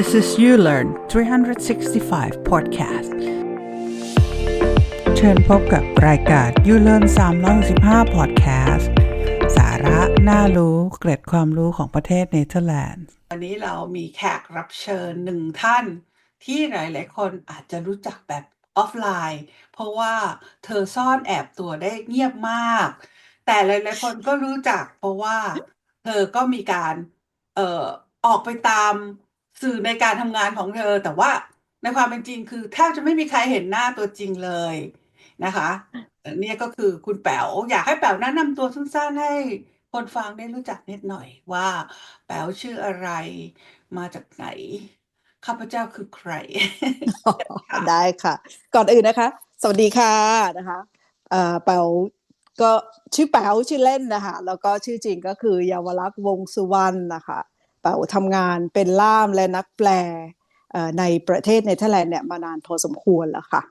This is You Learn 365 Podcast เชิญพบกับรายการ You Learn 365 Podcast สาระน่ารู้เกร็ดความรู้ของประเทศเนเธอร์แลนด์ วันนี้เรามีแขกรับเชิญหนึ่งท่าน ที่หลาย ๆ คนอาจจะรู้จักแบบออฟไลน์ เพราะว่าเธอซ่อนแอบตัวได้เงียบมาก แต่หลาย ๆ คนก็รู้จักเพราะว่าเธอก็มีการเอ่อออกไปตาม สื่อในการทำงานของเธอ แต่ว่าในความเป็นจริงคือแทบจะไม่มีใครเห็นหน้าตัวจริงเลยนะคะเอ่อเนี่ยก็คือคุณแป๋วอยากให้แป๋วแนะนำตัวสั้นๆให้คนฟังได้รู้จักนิดหน่อยว่า แป๋วชื่ออะไรมาจากไหน ข้าพเจ้าคือใครค่ะได้ค่ะ ก่อนอื่นนะคะ สวัสดีค่ะนะคะเอ่อแป๋วก็ชื่อแป๋วชื่อเล่นนะคะ แล้วก็ชื่อจริงก็คือเยาวลักษณ์วงสุวรรณนะคะแป๋ว ทำงานเป็นล่ามและนักแปลเอ่อในประเทศเนเธอร์แลนด์เนี่ยมานานพอสมควรแล้วค่ะ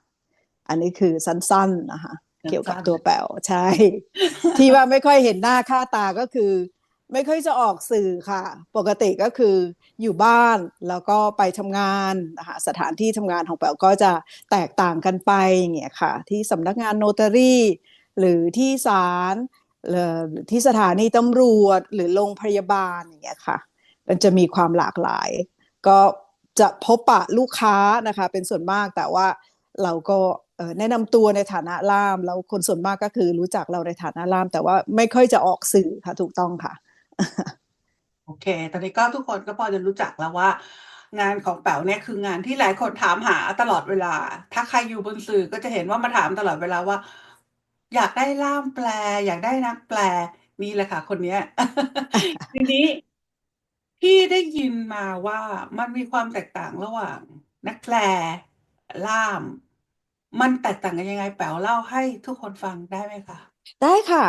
อันนี้คือสั้นๆนะคะเกี่ยวกับสั้นๆตัวแป๋วใช่ ที่ว่าไม่ค่อยเห็นหน้าค่าตาก็คือ ไม่ค่อยจะออกสื่อค่ะ ปกติก็คืออยู่บ้านแล้วก็ไปทำงานนะคะสถานที่ทำงานของแป๋วก็จะแตกต่างกันไปอย่างเงี้ยค่ะ ที่สำนักงานโนตารีหรือที่ศาลหรือที่สถานีตำรวจหรือโรงพยาบาลอย่างเงี้ยค่ะ มันจะมีความหลากหลาย ก็จะพบปะลูกค้านะคะ เป็นส่วนมากแต่ว่าเราก็เอ่อแนะนำตัวในฐานะล่าม แล้วคนส่วนมากก็คือรู้จักเราในฐานะล่าม แต่ว่าไม่ค่อยจะออกสื่อค่ะถูกต้องค่ะ โอเค ตอนนี้ก็ทุกคนก็พอจะรู้จักแล้วว่า งานของแป๋วเนี่ยคืองานที่หลายคนถามหาตลอดเวลา ถ้าใครอยู่บนสื่อก็จะเห็นว่ามาถามตลอดเวลาว่า อยากได้ล่ามแปล อยากได้นักแปลนี่แหละค่ะ คนเนี้ยทีนี้ พี่ได้ยินมาว่ามันมีความแตกต่างระหว่างนักแปลล่าม มันแตกต่างกันยังไงแป๋วเล่าให้ทุกคนฟังได้ไหมคะได้ค่ะ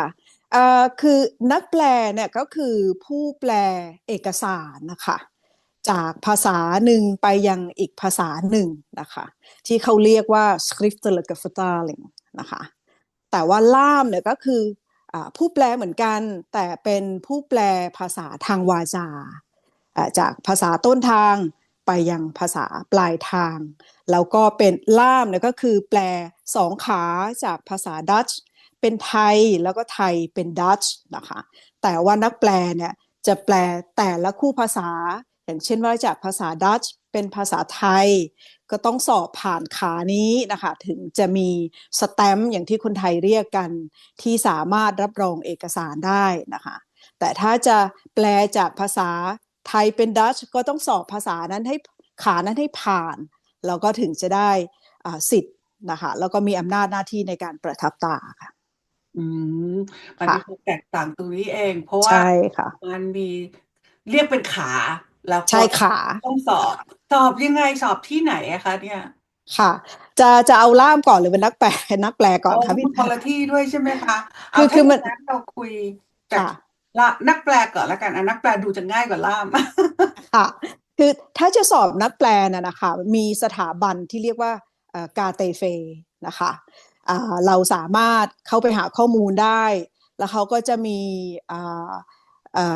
เอ่อคือนักแปลเนี่ยก็คือผู้แปลเอกสารนะคะจากภาษาหนึ่งไปยังอีกภาษาหนึ่งนะคะที่เขาเรียกว่า schriftelijke vertaling นะคะแต่ว่าล่ามเนี่ยก็คืออผู้แปลเหมือนกัน แต่เป็นผู้แปลภาษาทางวาจา จากภาษาต้นทางไปยังภาษาปลายทาง แล้วก็เป็นล่ามเนี่ยก็คือแปลสองขาจากภาษาดัตช์เป็นไทยแล้วก็ไทยเป็นดัตช์นะคะแต่ว่านักแปลเนี่ยจะแปลแต่ละคู่ภาษา อย่างเช่นว่าจากภาษาดัตช์เป็นภาษาไทย ก็ต้องสอบผ่านขานี้นะคะถึงจะมีสแตมป์อย่างที่คนไทยเรียกกันที่สามารถรับรองเอกสารได้นะคะแต่ถ้าจะแปลจากภาษา ไทยเป็นดัตช์ก็ต้องสอบภาษานั้นให้ขานั้นให้ผ่าน แล้วก็ถึงจะได้อ่าสิทธิ์นะคะแล้วก็มีอำนาจหน้าที่ในการประทับตราค่ะอืมมันค่ะมีความแตกต่างตรงนี้เอง เพราะว่าใช่ค่ะมันมีเรียกเป็นขา แล้วก็ใช่ขาต้องสอบ สอบยังไงสอบที่ไหนอะคะเนี่ยค่ะ จะจะเอาล่ามก่อนหรือเป็นนักแปลนักแปลก่อนเอาคะพี่คนละที่ด้วยใช่ไหมคะคืเอาอคืถ้าออมันย่างนั้นเราคุยจากค่ะ ละนักแปลก่อนละกันอนักแปลดูจะง่ายกว่าล่ามค่ะคือถ้าจะสอบนักแปลน่ะนะคะมีสถาบันที่เรียกว่ากาเตเฟนะคะเราสามารถเข้าไปหาข้อมูลได้ แล้วเขาก็จะมีอ่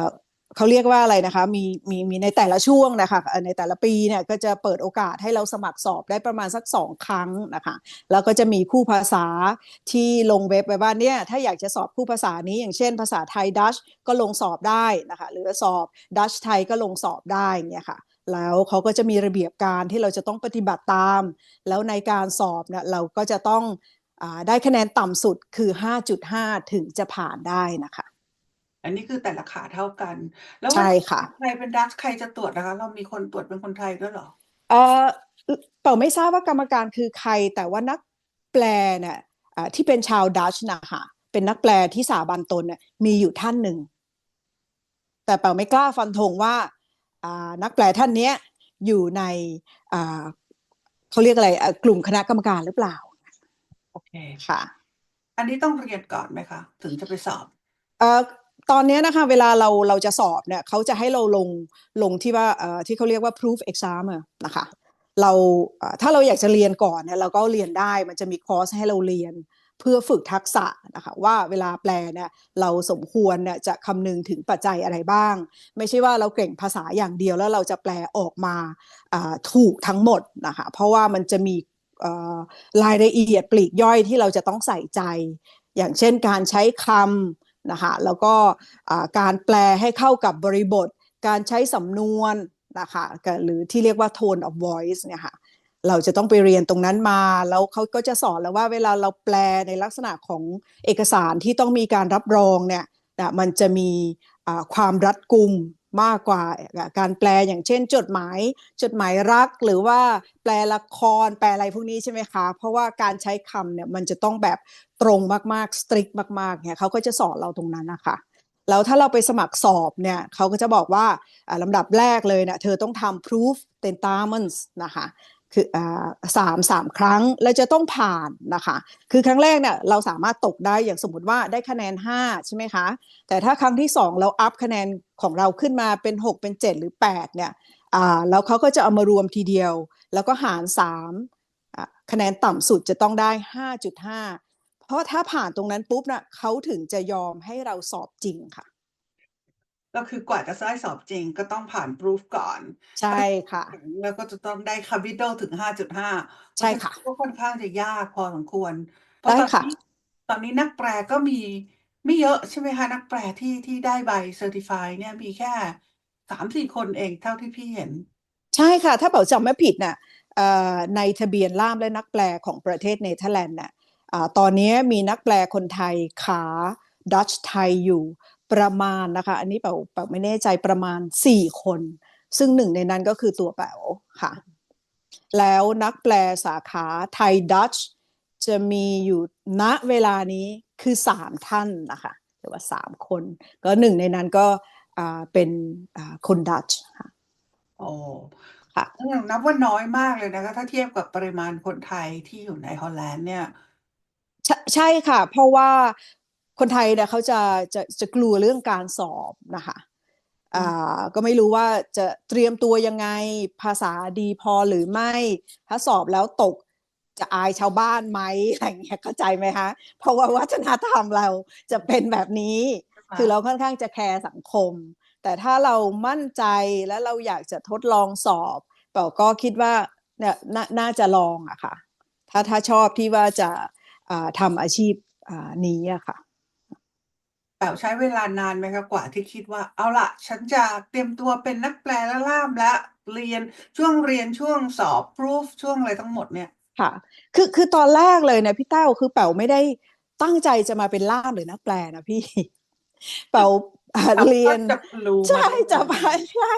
า เขาเรียกว่าอะไรนะคะ มีมีมีในแต่ละช่วงนะคะ ในแต่ละปีเนี่ยก็จะเปิดโอกาสให้เราสมัครสอบได้ประมาณสักสองครั้งนะคะ แล้วก็จะมีคู่ภาษาที่ลงเว็บไว้ว่าเนี่ยถ้าอยากจะสอบคู่ภาษานี้ อย่างเช่น ภาษาไทยดัชก็ลงสอบได้นะคะ หรือสอบดัชไทยก็ลงสอบได้เงี้ยค่ะแล้วเขาก็จะมีระเบียบการที่เราจะต้องปฏิบัติตาม แล้วในการสอบเนี่ยเราก็จะต้องอได้คะแนนต่ำสุดคือ 5.5 ถึงจะผ่านได้นะคะ อันนี้คือแต่ละขาเท่ากัน แล้วใช่ค่ะ ใครเป็นดัชใครจะตรวจนะคะ เรามีคนตรวจเป็นคนไทยด้วยเหรอ เออเป่าไม่ทราบว่ากรรมการคือใคร แต่ว่านักแปลเนี่ยอ่าที่เป็นชาวดัชนะคะเป็นนักแปลที่สาบันตนเนี่ยมีอยู่ท่านหนึ่ง แต่เป่าไม่กล้าฟันธงว่าอ่านักแปลท่านเนี้ยอยู่ในอ่าเขาเรียกอะไรอ่ากลุ่มคณะกรรมการหรือเปล่าโอเค ค่ะ อันนี้ต้องเรียนก่อนไหมคะ ถึงจะไปสอบ เอ่อ ตอนนี้นะคะเวลาเราเราจะสอบเนี่ยเขาจะให้เราลงลงที่ว่าที่เขาเรียกว่า proof exam นะคะเราถ้าเราอยากจะเรียนก่อนเนี่ยเราก็เรียนได้มันจะมีคอร์สให้เราเรียนเพื่อฝึกทักษะนะคะว่าเวลาแปลเนี่ยเราสมควรเนี่ยจะคำนึงถึงปัจจัยอะไรบ้าง ไม่ใช่ว่าเราเก่งภาษาอย่างเดียวแล้วเราจะแปลออกมาถูกทั้งหมดนะคะเพราะว่ามันจะมีรายละเอียดปลีกย่อยที่เราจะต้องใส่ใจ อย่างเช่นการใช้คำ นะคะแล้วก็การแปลให้เข้ากับบริบท การใช้สำนวนนะคะหรือที่เรียกว่า tone of voice เนี่ยค่ะเราจะต้องไปเรียนตรงนั้นมา แล้วเขาก็จะสอนแล้วว่าเวลาเราแปลในลักษณะของเอกสารที่ต้องมีการรับรองเนี่ยนะมันจะมีความรัดกุม มากกว่าการแปลอย่างเช่น จดหมาย จดหมายรักหรือว่าแปลละครแปลอะไรพวกนี้ใช่ไหมคะ เพราะว่าการใช้คำเนี่ยมันจะต้องแบบตรงมากๆ สตริกมากๆเนี่ยเขาก็จะสอนเราตรงนั้นนะคะแล้วถ้าเราไปสมัครสอบเนี่ยเขาก็จะบอกว่าลำดับแรกเลยเนี่ยเธอต้องทำ proof tentaments นะคะ คืออ่าสามสามครั้งแล้วจะต้องผ่านนะคะ คือครั้งแรกเนี่ยเราสามารถตกได้อย่างสมมติว่าได้คะแนน 5 ใช่ไหมคะ แต่ถ้าครั้งที่ 2 เราอัพคะแนนของเราขึ้นมาเป็น 6 เป็น 7 หรือ 8 เนี่ยอ่าแล้วเขาก็จะเอามารวมทีเดียว แล้วก็หาร 3 คะแนนต่ำสุดจะต้องได้ 5.5 เพราะถ้าผ่านตรงนั้นปุ๊บนะเขาถึงจะยอมให้เราสอบจริงค่ะ ก็คือกว่าจะได้สอบจริงก็ต้องผ่าน proof ก่อน ใช่ค่ะ แล้วก็จะต้องได้ capital ถึง 5.5 ใช่ค่ะ ก็ค่อนข้างจะยากพอสมควร เพราะได้ตอนค่ะนี้ตอนนี้นักแปลก็มีไม่เยอะใช่ไหมคะนักแปลที่ที่ได้ใบ certify เนี่ยมีแค่สามสี่คนเองเท่าที่พี่เห็น ใช่ค่ะ ถ้าเป๋าจำไม่ผิดน่ะเอ่อในทะเบียนล่ามและนักแปลของประเทศเนเธอร์แลนด์น่ะอ่าตอนนี้มีนักแปลคนไทยขาดัชไทยอยู่ ประมาณนะคะ อันนี้เป๋าเป๋าไม่แน่ใจประมาณ4คน ซึ่งหนึ่งในนั้นก็คือตัวเป๋าค่ะ แล้วนักแปลสาขาไทยดัชจะมีอยู่ณเวลานี้คือ3ท่านนะคะหรือว่า3คน ก็หนึ่งในนั้นก็อ่าเป็นอ่าคนดัชค่ะโอ้ค่ะนับว่าน้อยมากเลยนะคะ ถ้าเทียบกับปริมาณคนไทยที่อยู่ในฮอลแลนด์เนี่ยใช่ใช่ค่ะ เพราะว่า คนไทยเนี่ยเขาจะจะจะกลัวเรื่องการสอบนะคะอ่าก็ไม่รู้ว่าจะเตรียมตัวยังไงภาษาดีพอหรือไม่ ถ้าสอบแล้วตกจะอายชาวบ้านไหมอะไรอย่างเงี้ยเข้าใจไหมคะเพราะว่าวัฒนธรรมเราจะเป็นแบบนี้ คือเราค่อนข้างจะแคร์สังคม แต่ถ้าเรามั่นใจและเราอยากจะทดลองสอบเปล่าก็คิดว่าเนี่ยนาน่าจะลองอะค่ะ ถ้าถ้าชอบที่ว่าจะอ่าทำอาชีพอ่านี้อะค่ะ แต่ใช้เวลานานไหมคะกว่าที่คิดว่า เอาล่ะฉันจะเตรียมตัวเป็นนักแปลและล่ามและเรียนช่วงเรียนช่วงสอบ proof ช่วงอะไรทั้งหมดเนี่ยค่ะ คือคือตอนแรกเลยเนี่ยพี่เต้าคือเป๋าไม่ได้ตั้งใจจะมาเป็นล่ามหรือนักแปลนะพี่ เป๋าอ่าเรียนจะรู้มาใช่ได้จะยังไปไงใช่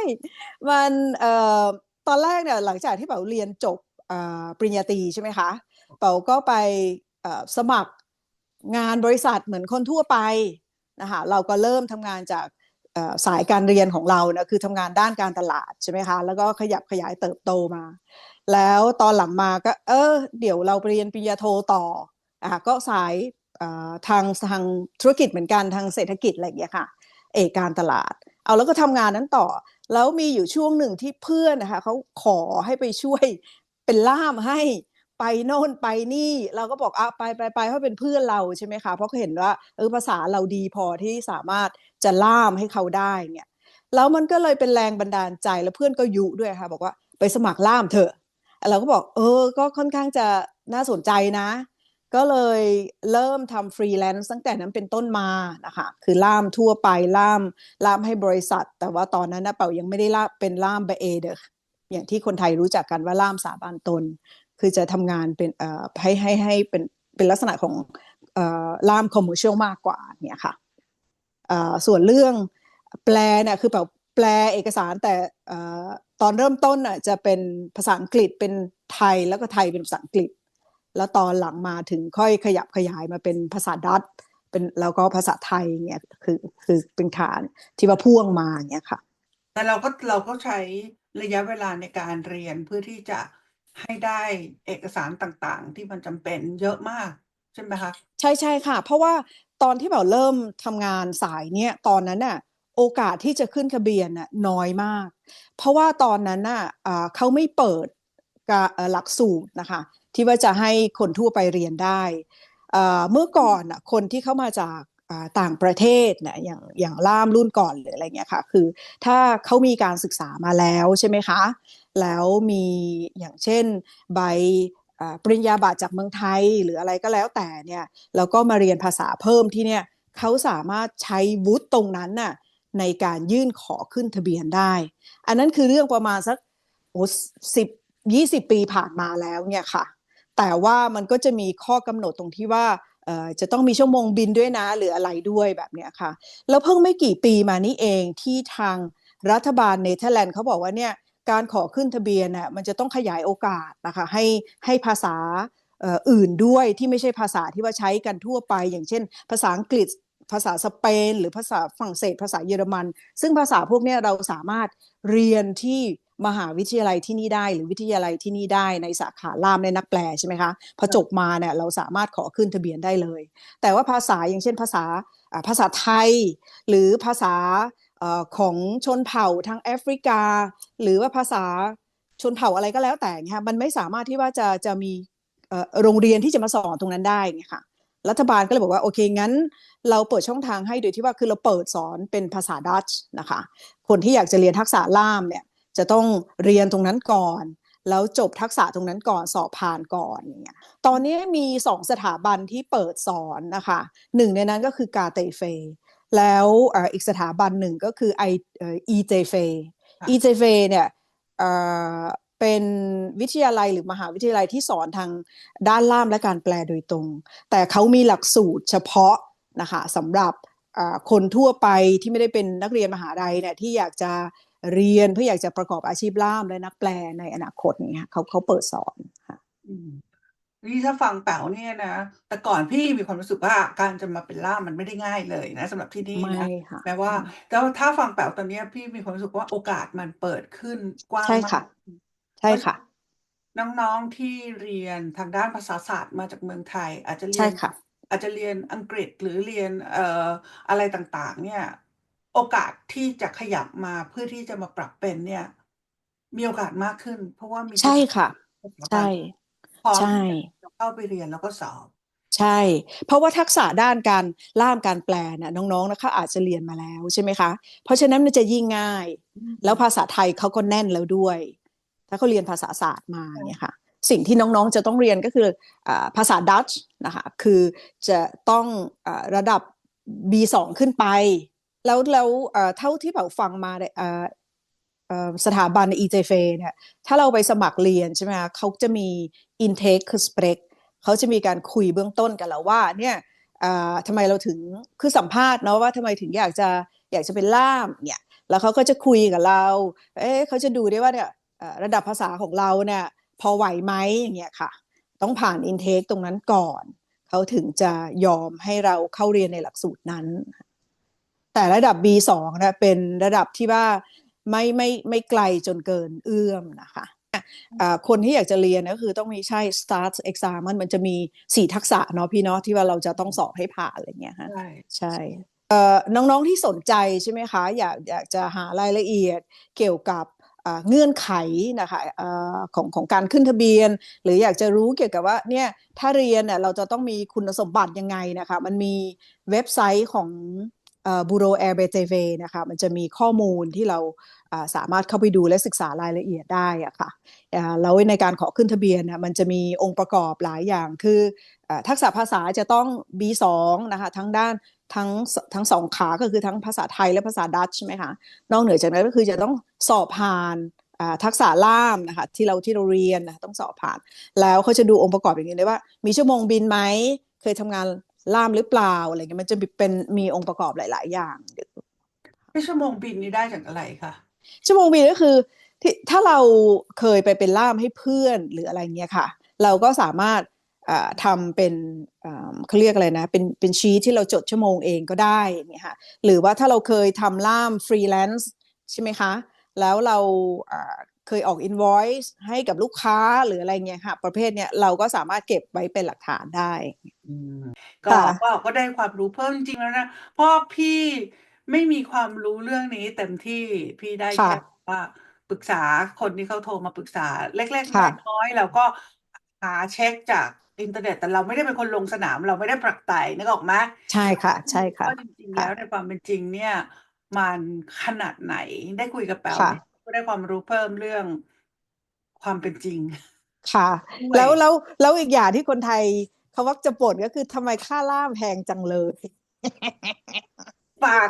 มันเอ่อตอนแรกเนี่ยหลังจากที่เป๋าเรียนจบอ่าปริญญาตรีใช่ไหมคะเป๋าก็ไปเอ่อสมัครงานบริษัทเหมือนคนทั่วไป นะคะเราก็เริ่มทำงานจากสายการเรียนของเรานะคือทำงานด้านการตลาดใช่ไหมคะแล้วก็ขยับขยายเติบโตมา แล้วตอนหลังมาก็เออเดี๋ยวเราเรียนปริญญาโทต่ออะก็สายทางทางธุรกิจเหมือนกันทางเศรษฐกิจอะไรอย่างเงี้ยค่ะเอกการตลาด เอาแล้วก็ทำงานนั้นต่อ แล้วมีอยู่ช่วงหนึ่งที่เพื่อนนะคะเขาขอให้ไปช่วยเป็นล่ามให้ ไปโน่นไปนี่เราก็บอกอะไปไปไปเพราะเป็นเพื่อนเราใช่ไหมคะเพราะเขาเห็นว่าเออภาษาเราดีพอที่สามารถจะล่ามให้เขาได้เนี่ยแล้วมันก็เลยเป็นแรงบันดาลใจแล้วเพื่อนก็ยุด้วยค่ะ บอกว่าไปสมัครล่ามเถอะ เราก็บอกเออ ก็ค่อนข้างจะน่าสนใจนะ ก็เลยเริ่มทำฟรีแลนซ์ตั้งแต่นั้นเป็นต้นมานะคะคือล่ามทั่วไปล่ามล่ามให้บริษัท แต่ว่าตอนนั้นนะเป่ายังไม่ได้ล่าเป็นล่ามเบเอเดออย่างที่คนไทยรู้จักกันว่าล่ามสาบานตน คือจะทำงานเป็นให้ให้ให้เป็นเป็นลักษณะของล่ามคอมเมอร์เชียลมากกว่าเนี่ยค่ะส่วนเรื่องแปลเนี่ยคือแบบแปลเอกสารแต่ตอนเริ่มต้นน่ะจะเป็นภาษาอังกฤษเป็นไทยแล้วก็ไทยเป็นภาษาอังกฤษ แล้วตอนหลังมาถึงค่อยขยับขยายมาเป็นภาษาดัตเป็นแล้วก็ภาษาไทยเนี่ยคือคือเป็นฐานที่ว่าพ่วงมาเงี้ยค่ะ แต่เราก็เราก็ใช้ระยะเวลาในการเรียนเพื่อที่จะ ให้ได้เอกสารต่างๆ ที่มันจำเป็นเยอะมาก ใช่ไหมคะ ใช่ใช่ค่ะ เพราะว่าตอนที่แบบเริ่มทำงานสายเนี่ยตอนนั้นน่ะโอกาสที่จะขึ้นทะเบียนน่ะน้อยมาก เพราะว่าตอนนั้นน่ะเขาไม่เปิดหลักสูตรนะคะ ที่ว่าจะให้คนทั่วไปเรียนได้เมื่อก่อนคนที่เข้ามาจากต่างประเทศเนี่ยอย่างอย่างล่ามรุ่นก่อนหรืออะไรเงี้ยค่ะ คือถ้าเขามีการศึกษามาแล้วใช่ไหมคะ แล้วมีอย่างเช่นใบปริญญาบัตรจากเมืองไทยหรืออะไรก็แล้วแต่เนี่ยแล้วก็มาเรียนภาษาเพิ่มที่เนี่ยเขาสามารถใช้วุฒิตรงนั้นน่ะในการยื่นขอขึ้นทะเบียนได้ อันนั้นคือเรื่องประมาณสักโอ้สิบยี่สิบปีผ่านมาแล้วเนี่ยค่ะ แต่ว่ามันก็จะมีข้อกำหนดตรงที่ว่าจะต้องมีชั่วโมงบินด้วยนะหรืออะไรด้วยแบบเนี้ยค่ะ แล้วเพิ่งไม่กี่ปีมานี้เองที่ทางรัฐบาลเนเธอร์แลนด์เขาบอกว่าเนี่ย การขอขึ้นทะเบียนน่ะมันจะต้องขยายโอกาสนะคะให้ให้ภาษาอื่นด้วยที่ไม่ใช่ภาษาที่ว่าใช้กันทั่วไป อย่างเช่น ภาษาอังกฤษภาษาสเปน หรือภาษาฝรั่งเศส ภาษาเยอรมัน ซึ่งภาษาพวกนี้เราสามารถเรียนที่มหาวิทยาลัยที่นี่ได้ หรือวิทยาลัยที่นี่ได้ในสาขาล่ามในนักแปลใช่ไหมคะพอจบมาเนี่ยเราสามารถขอขึ้นทะเบียนได้เลย แต่ว่าภาษาอย่างเช่นภาษาภาษาไทย หรือภาษา ของชนเผ่าทางแอฟริกา หรือว่าภาษาชนเผ่าอะไรก็แล้วแต่เนี่ยค่ะมันไม่สามารถที่ว่าจะจะมีโรงเรียนที่จะมาสอนตรงนั้นได้ไงค่ะรัฐบาลก็เลยบอกว่าโอเคงั้น เราเปิดช่องทางให้โดยที่ว่าคือเราเปิดสอนเป็นภาษาดัตช์นะคะคนที่อยากจะเรียนทักษะล่ามเนี่ยจะต้องเรียนตรงนั้นก่อน แล้วจบทักษะตรงนั้นก่อนสอบผ่านก่อนอย่างเงี้ยตอนนี้มีสองสถาบันที่เปิดสอนนะคะหนึ่งในนั้นก็คือกาเตเฟ แล้วเอ่ออีกสถาบันหนึ่งก็คือไอเอ่อีเจเฟค่ะอีเจเฟเนี่ยเอ่อเป็นวิทยาลัยหรือมหาวิทยาลัยที่สอนทางด้านล่ามและการแปลโดยตรง แต่เขามีหลักสูตรเฉพาะนะคะสำหรับอ่าคนทั่วไปที่ไม่ได้เป็นนักเรียนมหาลัยเนี่ยที่อยากจะเรียนเพื่ออยากจะประกอบอาชีพล่ามและนักแปลในอนาคตอย่างเงี้ยเขาเขาเปิดสอนค่ะอืม นี่ถ้าฟังแป๋วเนี่ยนะ แต่ก่อนพี่มีความรู้สึกว่าการจะมาเป็นล่ามมันไม่ได้ง่ายเลยนะสำหรับที่นี่ไม่นะค่ะ แม้ว่าแต่ว่าถ้าฟังแป๋วตอนเนี้ยพี่มีความรู้สึกว่าโอกาสมันเปิดขึ้นกว้างใช่มาค่ะกใช่ค่ะ น้องๆที่เรียนทางด้านภาษาศาสตร์มาจากเมืองไทย อาจจะเรีใช่ยน ค่ะ อาจจะเรียนอังกฤษหรือเรียนเอ่ออะไรต่างๆ เนี่ย โอกาสที่จะขยับมาเพื่อที่จะมาปรับเป็นเนี่ย มีโอกาสมากขึ้น เพราะว่ามีใช่ค่ะสถาบันใช่พร้อมใช่ ที่จะ เข้าไปเรียนแล้วก็สอบ ใช่ เพราะว่าทักษะด้านการล่ามการแปลน่ะน้องๆนะคะอาจจะเรียนมาแล้วใช่ไหมคะ เพราะฉะนั้นมันจะยิ่งง่าย แล้วภาษาไทยเขาก็แน่นแล้วด้วย ถ้าเขาเรียนภาษาศาสตร์มาเนี่ยค่ะ สิ่งที่น้องๆจะต้องเรียนก็คืออาภาษาดัตช์นะคะคือจะต้องอาระดับ B2 ขึ้นไป แล้วแล้วเอ่อเท่าที่แบบฟังมา สถาบัน EJF เนี่ยถ้าเราไปสมัครเรียนใช่ไหมคะเขาจะมี intake คือ spec เขาจะมีการคุยเบื้องต้นกันแล้วว่าเนี่ยทำไมเราถึงคือสัมภาษณ์เนาะว่าทำไมถึงอยากจะอยากจะเป็นล่ามเนี่ยแล้วเขาก็จะคุยกับเรา เอ๊ะเขาจะดูได้ว่าเนี่ยระดับภาษาของเราเนี่ยพอไหวไหมอย่างเงี้ยค่ะ ต้องผ่าน intake ตรงนั้นก่อน เขาถึงจะยอมให้เราเข้าเรียนในหลักสูตรนั้น แต่ระดับ B2 นะเป็นระดับที่ว่า ไม่ไม่ไม่ไกลจนเกินเอื้อมนะคะอ่าคนที่อยากจะเรียนก็คือต้องมีใช่ start exam มันมันจะมีสี่ทักษะเนาะพี่เนาะที่ว่าเราจะต้องสอบให้ผ่านอะไรเงี้ยฮะใช่ใช่เอ่อน้องๆที่สนใจใช่ไหมคะอยากอยากจะหารายละเอียดเกี่ยวกับอ่าเงื่อนไขนะคะเอ่อของของการขึ้นทะเบียน หรืออยากจะรู้เกี่ยวกับว่าเนี่ยถ้าเรียนเนี่ยเราจะต้องมีคุณสมบัติยังไงนะคะมันมีเว็บไซต์ของ บูโรแอร์เบเตเวนะคะมันจะมีข้อมูลที่เราสามารถเข้าไปดูและศึกษารายละเอียดได้อะค่ะอ่าแล้วในการขอขึ้นทะเบียนนะมันจะมีองค์ประกอบหลายอย่าง คืออทักษะภาษาจะต้อง B2 นะคะทั้งด้านทั้งทั้งสองขาก็คือทั้งภาษาไทยและภาษาดัตช์ใช่ไหมคะนอกเหนือจากนั้นก็คือจะต้องสอบผ่านทักษะล่ามนะคะที่เราที่เราเรียนนะต้องสอบผ่าน แล้วเขาจะดูองค์ประกอบอย่างนี้เลยว่า มีชั่วโมงบินไหมเคยทำงาน ล่ามหรือเปล่าอะไรเงี้ยมันจะเป็นมีองค์ประกอบหลาย ๆ อย่างที่ชั่วโมงบินนี้ได้จากอะไรคะชั่วโมงบินก็คือที่ถ้าเราเคยไปเป็นล่ามให้เพื่อนหรืออะไรเงี้ยค่ะ เราก็สามารถอ่าทำเป็นอ่าเขาเรียกอะไรนะเป็นเป็นชีทที่เราจดชั่วโมงเองก็ได้อย่างเงี้ยค่ะหรือว่าถ้าเราเคยทำล่ามฟรีแลนซ์ใช่ไหมคะ แล้วเราอ่าเคยออก invoice ให้กับลูกค้าหรืออะไรเงี้ยค่ะ ประเภทเนี้ยเราก็สามารถเก็บไว้เป็นหลักฐานได้อืม ก็ค่ะก็ก็ได้ความรู้เพิ่มจริงๆแล้วนะเพราะพี่ไม่มีความรู้เรื่องนี้เต็มที่พี่ได้ค่ะแค่ว่าปรึกษาคนที่เขาโทรมาปรึกษาเล็กค่ะๆน้อยๆแล้วก็หหาเช็คจากอินเทอร์เน็ตแต่เราไม่ได้เป็นคนลงสนามเราไม่ได้ปรักไต่นึกออกไหมใช่ค่ะ ใช่ค่ะว่าจริงๆค่ะแล้วในความเป็นจริงเนี่ย มันขนาดไหนได้คุยกับแปลค่ะก็ได้ความรู้เพิ่มเรื่องความเป็นจริง ค่ะด้วยแล้วแล้วแล้วอีกอย่างที่คนไทย เขาวักจะบ่นก็คือทำไมค่าล่ามแพงจังเลย ฝาก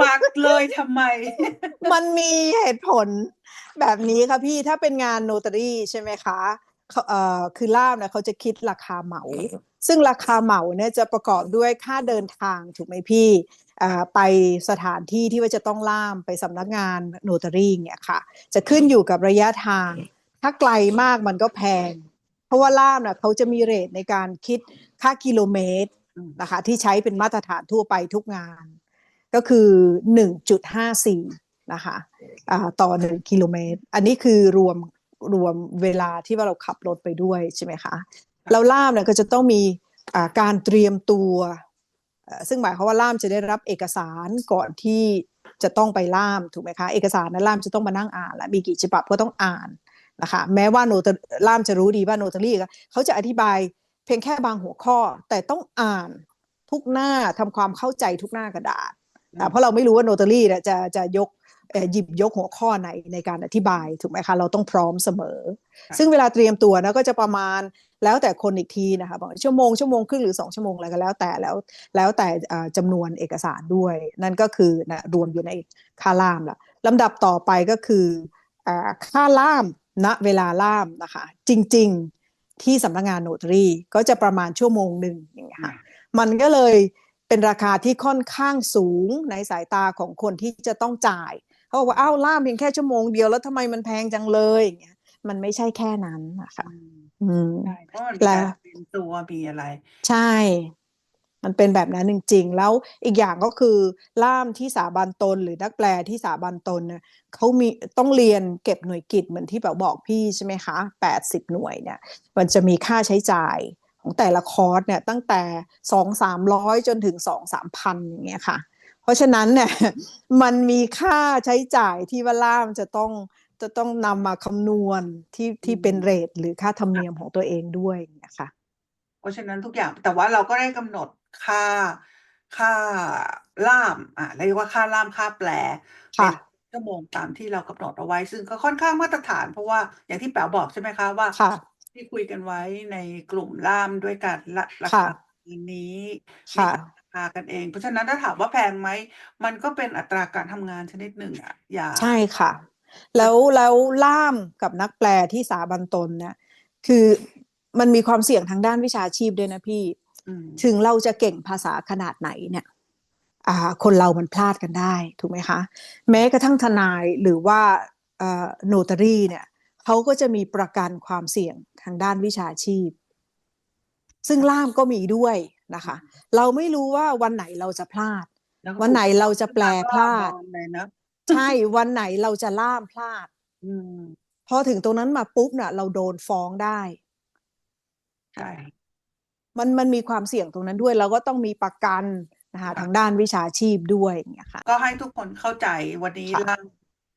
ฝากเลยทำไม มันมีเหตุผลแบบนี้ค่ะพี่ถ้าเป็นงานโนตารีใช่ไหมคะเขาเอ่อคือล่ามเนี่ยเขาจะคิดราคาเหมา ซึ่งราคาเหมาเนี่ยจะประกอบด้วยค่าเดินทางถูกไหมพี่อ่าไปสถานที่ที่ว่าจะต้องล่ามไปสำนักงานโนตารีเนี่ยค่ะ จะขึ้นอยู่กับระยะทาง ถ้าไกลมากมันก็แพง เพราะว่าล่ามเนี่ยเขาจะมีเรทในการคิดค่ากิโลเมตรนะคะที่ใช้เป็นมาตรฐานทั่วไปทุกงาน ก็คือ 1.54 นะคะอ่าต่อ 1 กิโลเมตร อันนี้คือรวมรวมเวลาที่ว่าเราขับรถไปด้วยใช่ไหมคะแล้วล่ามเนี่ยก็จะต้องมีอ่าการเตรียมตัว ซึ่งหมายความว่าล่ามจะได้รับเอกสารก่อนที่จะต้องไปล่ามถูกไหมคะ เอกสารนั้นล่ามจะต้องมานั่งอ่านและมีกี่ฉบับก็ต้องอ่าน นะคะแม้ว่าโนตล่ามจะรู้ดีว่าโนตารีเขาจะอธิบายเพียงแค่บางหัวข้อ แต่ต้องอ่านทุกหน้าทำความเข้าใจทุกหน้ากระดาษอะเพราะเราไม่รู้ว่าโนตารีเนี่ยจะจะยกเอ่อหยิบยกหัวข้อไหนในการอธิบายถูกไหมคะเราต้องพร้อมเสมอค่ะซึ่งเวลาเตรียมตัวนะก็จะประมาณแล้วแต่คนอีกทีนะคะบอกชั่วโมงชั่วโมงครึ่งหรือสองชั่วโมงอะไรก็แล้วแต่แล้วแล้วแต่อ่าจำนวนเอกสารด้วย นั่นก็คือนะรวมอยู่ในค่าล่ามละลำดับต่อไปก็คืออ่าค่าล่าม ณเวลาล่ามนะคะ จริง ๆที่สำนักงานโนตารีก็จะประมาณชั่วโมงหนึ่งอย่างเงี้ยค่ะมันก็เลยเป็นราคาที่ค่อนข้างสูงในสายตาของคนที่จะต้องจ่ายเขาบอกว่าอ้าวล่ามเพียงแค่ชั่วโมงเดียวแล้วทำไมมันแพงจังเลยอย่างเงี้ยมันไม่ใช่แค่นั้นนะคะอืมอืมใช่เพราะมันมีแล้กาวรเตรียมตัวมีอะไร ใช่ มันเป็นแบบนั้นจริง ๆ แล้วอีกอย่างก็คือล่ามที่สาบันตน หรือนักแปลที่สาบันตนเนี่ยเขามีต้องเรียนเก็บหน่วยกิตเหมือนที่แบบบอกพี่ใช่ไหมคะแปดสิบหน่วยเนี่ย มันจะมีค่าใช้จ่ายของแต่ละคอร์สเนี่ยตั้งแต่สองสามร้อยจนถึงสองสามพันอย่างเงี้ยค่ะ เพราะฉะนั้นเนี่ยมันมีค่าใช้จ่ายที่ว่าล่ามจะต้องจะต้องนำมาคำนวณที่ที่เป็นเรทหรือค่าธรรมเนียมของตัวเองด้วยอย่างเงี้ยค่ะเพราะฉะนั้นทุกอย่างแต่ว่าเราก็ได้กำหนดค่าค่าล่ามอะเรียกว่าค่าล่ามค่าแปลค่ะเป็นชั่วโมงตามที่เรากำหนดเอาไว้ ซึ่งก็ค่อนข้างมาตรฐาน เพราะว่าอย่างที่แป๋วบอกใช่ไหมคะว่าค่ะที่คุยกันไว้ในกลุ่มล่ามด้วยกันละราค่ะคานี้มีค่ะราคากันเอง เพราะฉะนั้นถ้าถามว่าแพงไหม มันก็เป็นอัตราการทำงานชนิดหนึ่งอะอย่าใช่ค่ะ แล้วแล้วล่ามกับนักแปลที่สาบันตนเนี่ยคือมันมีความเสี่ยงทางด้านวิชาชีพด้วยนะพี่อืม ถึงเราจะเก่งภาษาขนาดไหนเนี่ยอ่าคนเรามันพลาดกันได้ถูกไหมคะ แม้กระทั่งทนายหรือว่าเอ่อโนตารีเนี่ยเขาก็จะมีประกันความเสี่ยงทางด้านวิชาชีพ ซึ่งล่ามก็มีด้วยนะคะ เราไม่รู้ว่าวันไหนเราจะพลาดแล้วก็วันไหนเราจะแปลพลาดก็มองเลยนะใช่วันไหนเราจะล่ามพลาดอืมพอถึงตรงนั้นมาปุ๊บน่ะ เราโดนฟ้องได้ใช่ มันมันมีความเสี่ยงตรงนั้นด้วยเราก็ต้องมีประกันนะคะทางด้านวิชาชีพด้วยอย่างเงี้ยค่ะ ก็ให้ทุกคนเข้าใจวันนี้ค่ะล่าม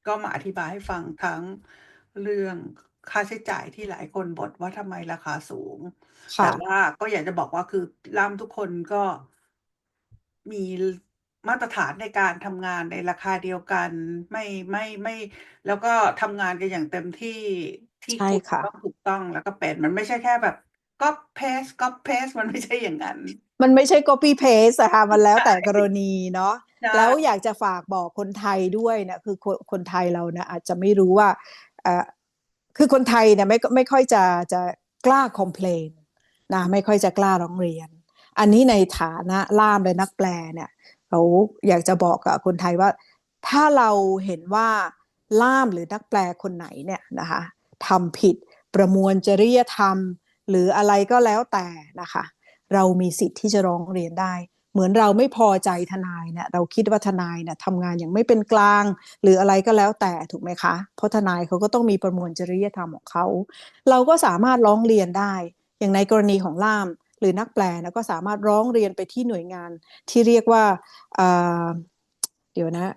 ก็มาอธิบายให้ฟังทั้งเรื่องค่าใช้จ่ายที่หลายคนบ่นว่าทำไมราคาสูงค่ะแต่ว่าก็อยากจะบอกว่าคือล่ามทุกคนก็มีมาตรฐานในการทำงานในราคาเดียวกัน ไม่ไม่ไม่ แล้วก็ทำงานกันอย่างเต็มที่ที่ใช่คุณค่ะต้องถูกต้องแล้วก็เป็นมันไม่ใช่แค่แบบ ก็เพสก็เพสมันไม่ใช่อย่างนั้น มันไม่ใช่ copy paste อะค่ะมันแล้วแต่กรณีเนาะใช่แล้วอยากจะฝากบอกคนไทยด้วยนะคือคนคนไทยเรานะอาจจะไม่รู้ว่าเอ่อคือคนไทยเนี่ยไม่ไม่ค่อยจะจะกล้าคอมเพลนนะไม่ค่อยจะกล้าร้องเรียน อันนี้ในฐานะล่ามและนักแปลเนี่ยเขาอยากจะบอกกับคนไทยว่า ถ้าเราเห็นว่าล่ามหรือนักแปลคนไหนเนี่ยนะคะทำผิดประมวลจริยธรรม หรืออะไรก็แล้วแต่นะคะ เรามีสิทธิ์ที่จะร้องเรียนได้ เหมือนเราไม่พอใจทนายเนี่ยเราคิดว่าทนายเนี่ยทำงานอย่างไม่เป็นกลาง หรืออะไรก็แล้วแต่ถูกไหมคะ เพราะทนายเขาก็ต้องมีประมวลจริยธรรมของเขา เราก็สามารถร้องเรียนได้ อย่างในกรณีของล่าม หรือนักแปลนะก็สามารถร้องเรียนไปที่หน่วยงานที่เรียกว่าเอ่อเดี๋ยวนะ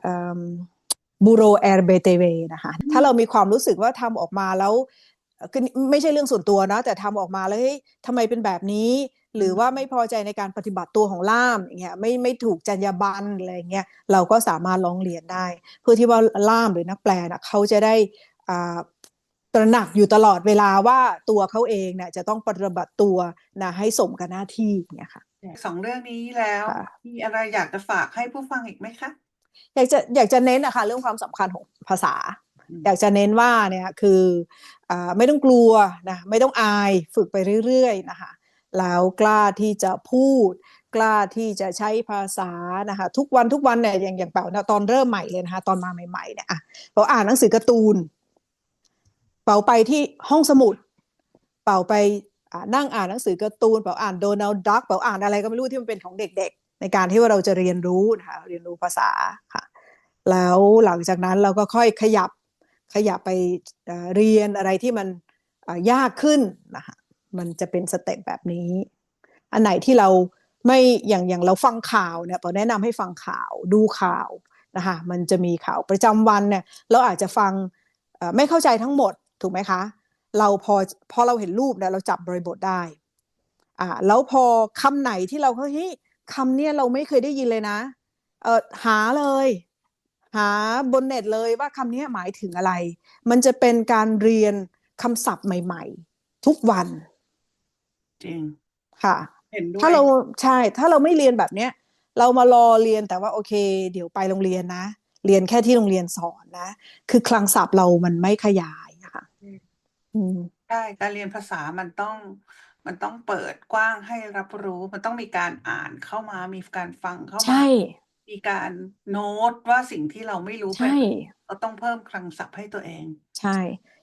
บูโรแอร์เบเตเวนะคะ ถ้าเรามีความรู้สึกว่าทำออกมาแล้ว คือไม่ใช่เรื่องส่วนตัวนะ แต่ทำออกมาแล้วเฮ้ยทำไมเป็นแบบนี้ หรือว่าไม่พอใจในการปฏิบัติตัวของล่ามอย่างเงี้ยไม่ไม่ถูกจรรยาบรรณอะไรอย่างเงี้ยเราก็สามารถร้องเรียนได้ เพื่อที่ว่าล่ามหรือนักแปลนะเขาจะได้อ่าตระหนักอยู่ตลอดเวลาว่าตัวเขาเองเนี่ยจะต้องปฏิบัติตัวนะให้สมกับหน้าที่เนี่ยค่ะสองเรื่องนี้แล้วค่ะมีอะไรอยากจะฝากให้ผู้ฟังอีกไหมคะอยากจะอยากจะเน้นนะคะเรื่องความสำคัญของภาษาอืมอยากจะเน้นว่าเนี่ยคืออา ไม่ต้องกลัวนะไม่ต้องอายฝึกไปเรื่อยๆนะคะแล้วกล้าที่จะพูด กล้าที่จะใช้ภาษานะคะทุกวันทุกวันเนี่ยอย่างอย่างเป่าเนี่ยตอนเริ่มใหม่เลยนะคะตอนมาใหม่ๆเนี่ยอะเป่าอ่านหนังสือการ์ตูน เป่าไปที่ห้องสมุด เป่าไปนั่งอ่านหนังสือการ์ตูน เป่าอ่านโดนัลด์ดักเป่าอ่านอะไรก็ไม่รู้ที่มันเป็นของเด็กๆ ในการที่ว่าเราจะเรียนรู้นะคะเรียนรู้ภาษาค่ะแล้วหลังจากนั้นเราก็ค่อยขยับ ขยับไปเรียนอะไรที่มันยากขึ้นนะคะมันจะเป็นสเต็ปแบบนี้ อันไหนที่เราไม่อย่างอย่างเราฟังข่าวเนี่ยปอแนะนำให้ฟังข่าวดูข่าวนะคะมันจะมีข่าวประจำวันเนี่ยเราอาจจะฟังไม่เข้าใจทั้งหมดถูกไหมคะ เราพอพอเราเห็นรูปเนี่ยเราจับบริบทได้อ่าแล้วพอคำไหนที่เราเฮ้ยคำเนี่ยเราไม่เคยได้ยินเลยนะเออหาเลย หาบนเน็ตเลยว่าคำนี้หมายถึงอะไร มันจะเป็นการเรียนคำศัพท์ใหม่ ๆ ทุกวัน จริง ค่ะเห็นด้วยถ้าเราใช่ ถ้าเราไม่เรียนแบบเนี้ย เรามารอเรียนแต่ว่าโอเค เดี๋ยวไปโรงเรียนนะ เรียนแค่ที่โรงเรียนสอนนะ คือคลังศัพท์เรามันไม่ขยายอะค่ะอืมใช่การเรียนภาษามันต้องมันต้องเปิดกว้างให้รับรู้ มันต้องมีการอ่านเข้ามา มีการฟังเข้ามา ใช่ มีการโน้ตว่าสิ่งที่เราไม่รู้ใช่เป็นเราต้องเพิ่มคลังศัพท์ให้ตัวเอง ใช่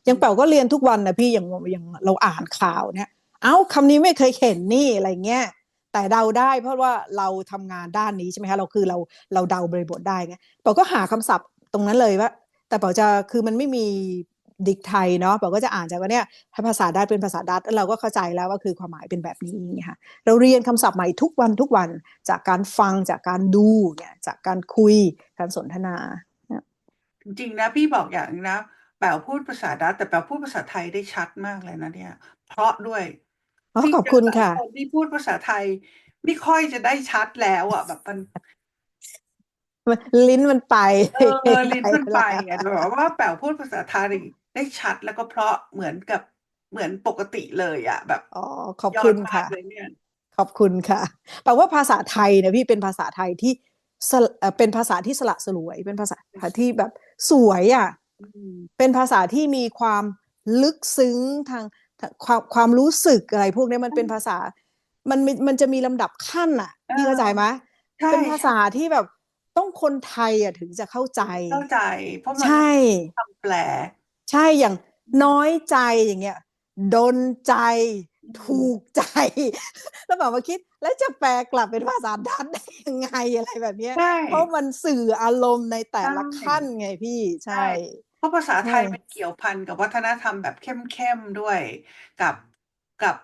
อย่างเป่าก็เรียนทุกวันนะพี่อย่างอย่างเราอ่านข่าวเนี่ย เอ้าคำนี้ไม่เคยเห็นนี่อะไรเงี้ยแต่เดาได้เพราะว่าเราทำงานด้านนี้ใช่ไหมคะเราคือเราเราเดาบริบทได้ไงเป่าก็หาคำศัพท์ตรงนั้นเลยว่า แต่เป่าจะคือมันไม่มี ดิกไทยเนาะเป่าก็จะอ่านจากว่าเนี่ยถ้าภาษาดัตเป็นภาษาดัตแล้วเราก็เข้าใจแล้วว่าคือความหมายเป็นแบบนี้ไงค่ะเราเรียนคำศัพท์ใหม่ทุกวันทุกวันจากการฟังจากการดูเนี่ยจากการคุยการสนทนาจริงๆนะพี่บอกอย่างหนึงนะแป๋วพูดภาษาดัตช์แต่แป๋วพูดภาษาไทยได้ชัดมากเลยนะเนี่ย เพราะด้วยอ๋อพี่ขอบคุณเจหลายค่ะคนที่พูดภาษาไทยไม่ค่อยจะได้ชัดแล้วอะแบบมันลิ้นมันไปเออลิ้นมันไปอะแต่แบบว่าแป๋วพูดภาษาไทย ได้ชัดแล้วก็เพราะเหมือนกับเหมือนปกติเลยอะแบบอ๋อขอบยอคุดณมากค่ะเลยเนี่ย ขอบคุณค่ะแปลว่าภาษาไทยเนี่ยพี่เป็นภาษาไทยที่สละเอ่อเป็นภาษาที่สละสลวย เป็นภาษาที่แบบสวยอะ อืม เป็นภาษาที่มีความลึกซึ้งทางทางความความรู้สึกอะไรพวกนี้มันเป็นภาษา มันมีมันจะมีลำดับขั้นอะพี่เข้าใจไหมใช่เป็นภาษาที่แบบต้องคนไทยอะถึงจะเข้าใจ เข้าใจ เพราะมันใช่ คำแปล ใช่อย่างน้อยใจอย่างเงี้ยดนใจถูกใจ แล้วแบบมาคิดแล้วจะแปลกลับเป็นภาษาดัตช์ได้ยังไงอะไรแบบเนี้ยใช่เพราะมันสื่ออารมณ์ในแต่ละใช่ขั้นไงพี่ใช่ใช่ เพราะภาษาไทยใช่มันเกี่ยวพันกับวัฒนธรรมแบบเข้มๆด้วยกับกับ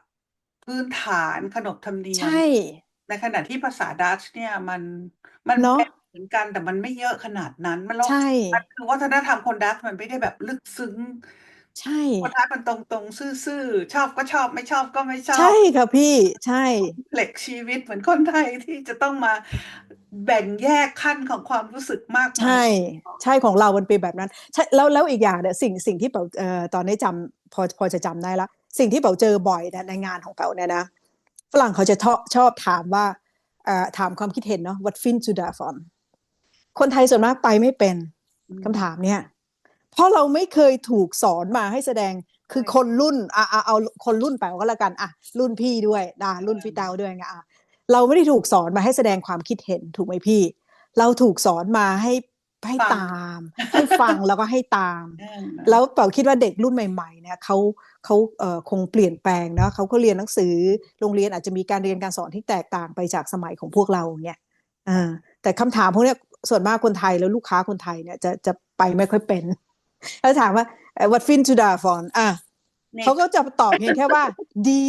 พื้นฐานขนบธรรมเนียมใช่ ในขณะที่ภาษาดัตช์เนี่ยมันมันเนอะเป็นเห มือนกันแต่มันไม่เยอะขนาดนั้น มันแล้วใช่ มันคือวัฒนธรรมคนดัตช์มันไม่ได้แบบลึกซึ้ง ใช่ คนดัตช์มันตรงๆ ซื่อๆ ชอบก็ชอบไม่ชอบก็ไม่ชอบใช่ค่ะพี่ ใช่ เหล็กชีวิตเหมือนคนไทยที่จะต้องมาแบ่งแยกขั้นของความรู้สึกมากมายใช่ใช่ของเรามันเป็นแบบนั้นใช่แล้วแล้วอีกอย่างเนี่ยสิ่งสิ่งที่เป๋าเอ่อตอนนี้จำพอพอจะจำได้ละสิ่งที่เป๋าเจอบ่อยนะในงานของเป๋าเนี่ยนะฝรั่งเขาจะชอบชอบถามว่าเอ่อถามความคิดเห็นเนาะ what fin to da von คนไทยส่วนมากไปไม่เป็นอืมคำถามเนี่ยเพราะเราไม่เคยถูกสอนมาให้แสดงคือใช่คนรุ่นอะอะเอาคนรุ่นแป๋วก็แล้วกันอะรุ่นพี่ด้วยนะรุ่นพี่เตาด้วยไงอะเราไม่ได้ถูกสอนมาให้แสดงความคิดเห็นถูกไหมพี่ เราถูกสอนมาให้ให้ฟังตามให้ฟังแล้วก็ให้ตามเออแล้วเป๋าคิดว่าเด็กรุ่นใหม่ๆเนี่ยเขาเขาเอ่อคงเปลี่ยนแปลงนะเขาก็เรียนหนังสือโรงเรียนอาจจะมีการเรียนการสอนที่แตกต่างไปจากสมัยของพวกเราเนี่ยอ่าแต่คำถามพวกเนี้ย ส่วนมากคนไทยแล้วลูกค้าคนไทยเนี่ยจะจะไปไม่ค่อยเป็นแล้วถามว่าเอ่อ what fin to da von อะนี่เขาก็จะตอบเพียงแค่ว่า ดี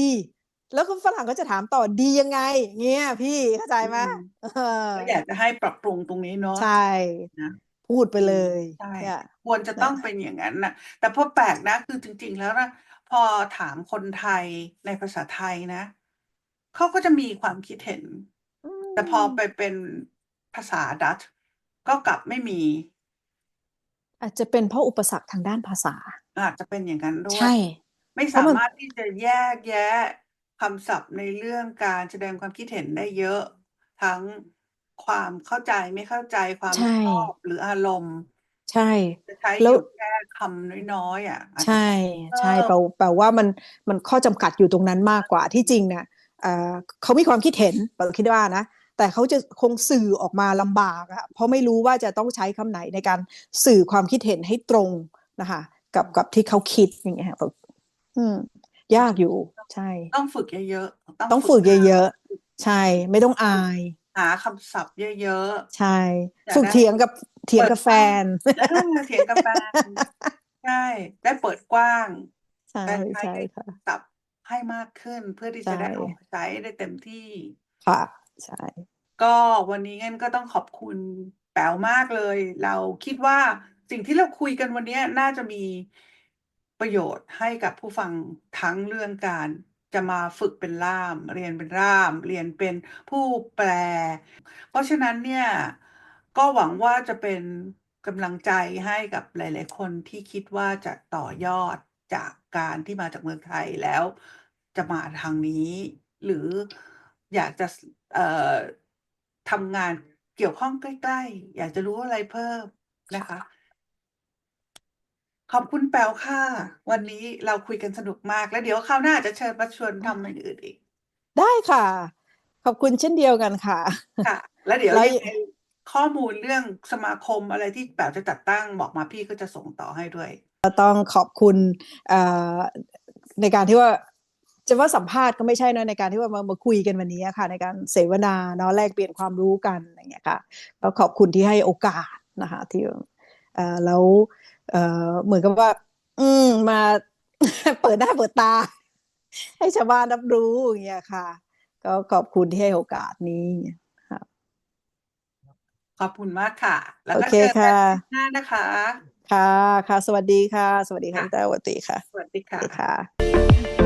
แล้วก็ฝรั่งก็จะถามต่อดียังไง เงี้ยพี่เข้าใจไหมอืมเออก็อยากจะให้ปรับปรุงตรงนี้เนาะใช่นะพูดไปเลยใช่เนี่ยควรจะต้องเป็นอย่างนั้นนะแต่พอแปลกนะ คือจริง ๆ แล้วนะพอถามคนไทยในภาษาไทยนะเขาก็จะมีความคิดเห็น แต่พอไปเป็นภาษาดัตช์ ก็กลับไม่มี อาจจะเป็นเพราะอุปสรรคทางด้านภาษา อาจจะเป็นอย่างนั้นด้วยใช่ไม่เพราะสามัน มารถที่จะแยกแยะคำศัพท์ในเรื่องการแสดงความคิดเห็นได้เยอะ ทั้งความเข้าใจไม่เข้าใจความใช่ ชอบหรืออารมณ์ ใช่ จะใช้แล้อว ยู่แค่คำน้อยๆอะ อาจจะใช่ใช่เออแปลแปลว่ามันมันข้อจำกัดอยู่ตรงนั้นมากกว่าที่จริงเนี่ยเอ่อเขามีความคิดเห็นเราคิดว่านะ แต่เขาจะคงสื่อออกมาลำบากอะเพราะไม่รู้ว่าจะต้องใช้คำไหนในการสื่อความคิดเห็นให้ตรงนะคะกับกับที่เขาคิดอย่างเงี้ยแบบอืมยากอยู่ ใช่ ต้องฝึกเยอะๆต้องฝึกเยอะๆใช่ ไม่ต้องอาย หาคำศัพท์เยอะใช่อยากฝึกได้เถียงกับเถียงกับแฟนๆแล้วเถียงกับแฟนใช่ได้เปิดกว้างใช่การใช้ใช่ค่ะศัพท์ให้มากขึ้นเพื่อที่จะใช่ได้เอามาใช้ได้เต็มที่ค่ะ ใช่ ก็วันนี้งั้นก็ต้องขอบคุณแป๋วมากเลย เราคิดว่าสิ่งที่เราคุยกันวันนี้น่าจะมีประโยชน์ให้กับผู้ฟังทั้งเรื่องการจะมาฝึกเป็นล่าม เรียนเป็นล่าม เรียนเป็นผู้แปล เพราะฉะนั้นเนี่ยก็หวังว่าจะเป็นกำลังใจให้กับหลาย ๆ คนที่คิดว่าจะต่อยอดจากการที่มาจากเมืองไทยแล้วจะมาทางนี้ หรืออยากจะ ทำงานเกี่ยวข้องใกล้ๆ อยากจะรู้อะไรเพิ่มนะคะ ขอบคุณแป๋วค่ะ วันนี้เราคุยกันสนุกมาก แล้วเดี๋ยวคราวหน้าจะเชิญมาชวนทำอย่างอื่นอีก ได้ค่ะ ขอบคุณเช่นเดียวกันค่ะ ค่ะ แล้วเดี๋ยวแล้วยังไงข้อมูลเรื่องสมาคมอะไรที่แป๋วจะจัดตั้งบอกมาพี่ก็จะส่งต่อให้ด้วย ต้องขอบคุณเอ่อในการที่ว่า จะว่าสัมภาษณ์ก็ไม่ใช่นะในการที่ว่ามามาคุยกันวันนี้ค่ะ ในการเสวนาเนาะแลกเปลี่ยนความรู้กันอย่างเงี้ยค่ะแล้วขอบคุณที่ให้โอกาสนะคะที่เอ่อแล้วเอ่อเหมือนกับว่า อืมมาเปิดหน้าเปิดตา ให้ชาวบ้านรับรู้อย่างเงี้ยค่ะ ก็ขอบคุณที่ให้โอกาสนี้ขอบคุณมากค่ะ แล้วโอก็เคเจอกันค่ะหน้านะคะ ค่ะค่ะ สวัสดีค่ะ สวัสดีค่ะค่ะพี่แต้วสวัสดีค่ะ สวัสดีสวัค่ะสดีค่ะ